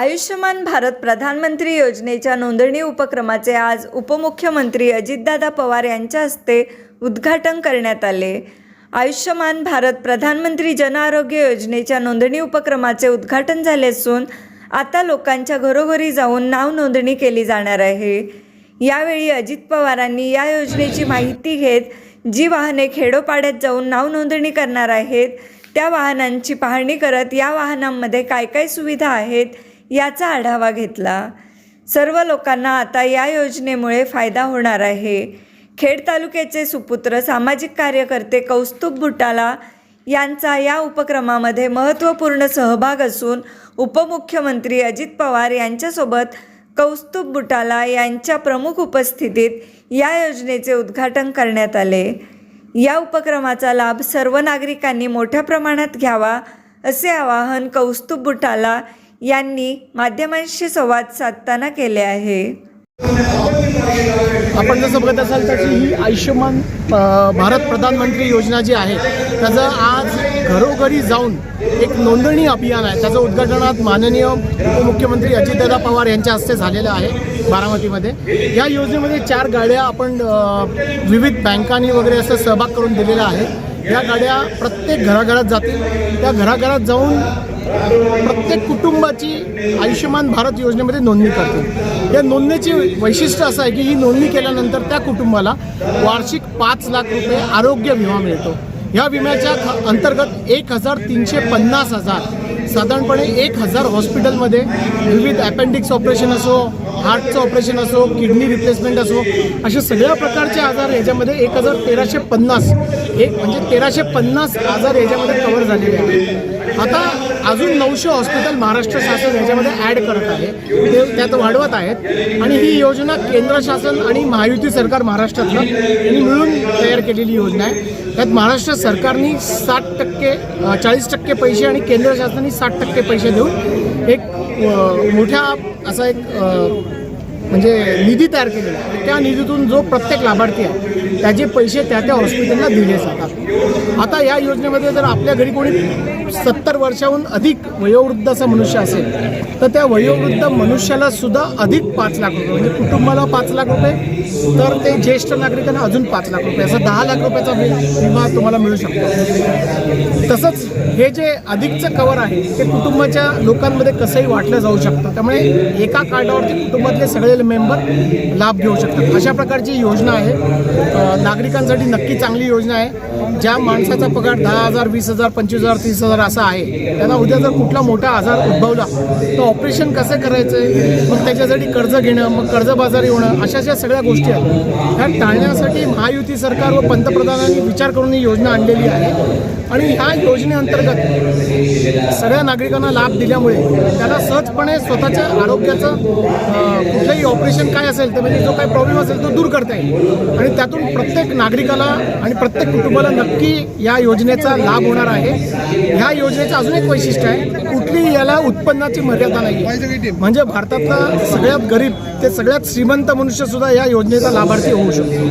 आयुष्यमान भारत प्रधानमंत्री योजनेच्या नोंदणी उपक्रमाचे आज उपमुख्यमंत्री अजितदादा पवार यांच्या हस्ते उद्घाटन करण्यात आले. आयुष्यमान भारत प्रधानमंत्री जन आरोग्य योजनेच्या नोंदणी उपक्रमाचे उद्घाटन झाले असून आता लोकांच्या घरोघरी जाऊन नाव नोंदणी केली जाणार आहे. यावेळी अजित पवारांनी या योजनेची माहिती घेत जी वाहने खेडोपाड्यात जाऊन नाव नोंदणी करणार आहेत त्या वाहनांची पाहणी करत या वाहनांमध्ये काय काय सुविधा आहेत याचा आढावा घेतला. सर्व लोकांना आता या योजनेमुळे फायदा होणार आहे. खेड तालुक्याचे सुपुत्र सामाजिक कार्यकर्ते कौस्तुभ बुटाला यांचा या उपक्रमामध्ये महत्त्वपूर्ण सहभाग असून उपमुख्यमंत्री अजित पवार यांच्यासोबत कौस्तुभ बुटाला यांच्या प्रमुख उपस्थितीत या योजनेचे उद्घाटन करण्यात आले. या उपक्रमाचा लाभ सर्व नागरिकांनी मोठ्या प्रमाणात घ्यावा असे आवाहन कौस्तुभ बुटाला यांनी माध्यमांशी संवाद साधताना केले आहे. आपण जसं बघत असाल त्याची ही आयुष्यमान भारत प्रधानमंत्री योजना जी आहे त्याचं आज घरोघरी जाऊन एक नोंदणी अभियान आहे. त्याचं उद्घाटन आज माननीय उपमुख्यमंत्री अजितदादा पवार यांच्या हस्ते झालेलं आहे बारामतीमध्ये. या योजनेमध्ये चार गाड्या आपण विविध बँकांनी वगैरे असं सहभाग करून दिलेला आहे. या गाड्या प्रत्येक घराघरात जातील. त्या घराघरात जाऊन प्रत्येक कुटुंबाची आयुष्यमान भारत योजनेमध्ये नोंदणी करते. या नोंदणीची वैशिष्ट्य असं आहे की ही नोंदणी केल्यानंतर त्या कुटुंबाला वार्षिक पाच लाख रुपये आरोग्य विमा मिळतो. ह्या विम्याच्या अंतर्गत एक हजार तीनशे पन्नास हजार साधारणपणे एक हजार हॉस्पिटलमध्ये विविध अपेंडिक्स ऑपरेशन असो हार्टचं ऑपरेशन असो किडनी रिप्लेसमेंट असो अशा सगळ्या प्रकारचे आजार याच्यामध्ये एक हजार तेराशे पन्नास एक म्हणजे तेराशे पन्नास आजार याच्यामध्ये कव्हर झालेले आहेत. आता अजून नऊशे हॉस्पिटल महाराष्ट्र शासन याच्यामध्ये ॲड करत आहे. ते त्यात वाढवत आहेत. आणि ही योजना केंद्र शासन आणि महायुती सरकार महाराष्ट्रातलं यांनी मिळून तयार केलेली योजना आहे. त्यात महाराष्ट्र सरकारने साठ टक्के चाळीस टक्के पैसे आणि केंद्र शासनाने साठ टक्के पैसे देऊन एक मोठ्या असा एक म्हणजे निधी तयार केलेला आहे. त्या निधीतून जो प्रत्येक लाभार्थी आहे त्याचे पैसे त्या त्या हॉस्पिटलला दिले जातात. आता या योजनेमध्ये जर आपल्या घरी कोणी सत्तर वर्षाहून अधिक वयोवृद्ध असा मनुष्य असेल तर त्या वयोवृद्ध मनुष्याला सुद्धा अधिक पाच लाख रुपये म्हणजे कुटुंबाला पाच लाख रुपये तर ते ज्येष्ठ नागरिकांना अजून पाच लाख रुपये असं दहा लाख रुपयाचा वि- विमा तुम्हाला मिळू शकतो. तसंच हे जे अधिकचं कवर आहे ते कुटुंबाच्या लोकांमध्ये कसंही वाटलं जाऊ शकतं. त्यामुळे एका कार्डावरती कुटुंबातले सगळे मेंबर लाभ घेऊ शकतात. अशा प्रकारची योजना आहे. नागरिकांसाठी नक्की चांगली योजना आहे. ज्या माणसाचा पगार दहा हजार वीस हजार पंचवीस हजार तीस हजार असा आहे त्यांना उद्या जर कुठला मोठा आजार उद्भवला तर ऑपरेशन कसं करायचं? आहे मग त्याच्यासाठी कर्ज घेणं मग कर्जबाजारी होणं अशा ज्या सगळ्या गोष्टी आहेत. ह्या टाळण्यासाठी महायुती सरकार व पंतप्रधानांनी विचार करून ही योजना आणलेली आहे. आणि ह्या योजनेअंतर्गत सगळ्या नागरिकांना लाभ दिल्यामुळे त्याला सहजपणे स्वतःच्या आरोग्याचं कुठलंही ऑपरेशन काय असेल तर म्हणजे जो काही प्रॉब्लेम असेल तो दूर करता येईल. आणि त्यातून प्रत्येक नागरिकाला आणि प्रत्येक कुटुंबाला नक्की या योजनेचा लाभ होणार आहे. ह्या योजनेचं अजून एक वैशिष्ट्य आहे कुठलीही याला उत्पन्नाची मर्यादा नाही म्हणजे भारतातला सगळ्यात गरीब ते सगळ्यात श्रीमंत मनुष्य सुद्धा या योजनेचा लाभार्थी होऊ शकतो.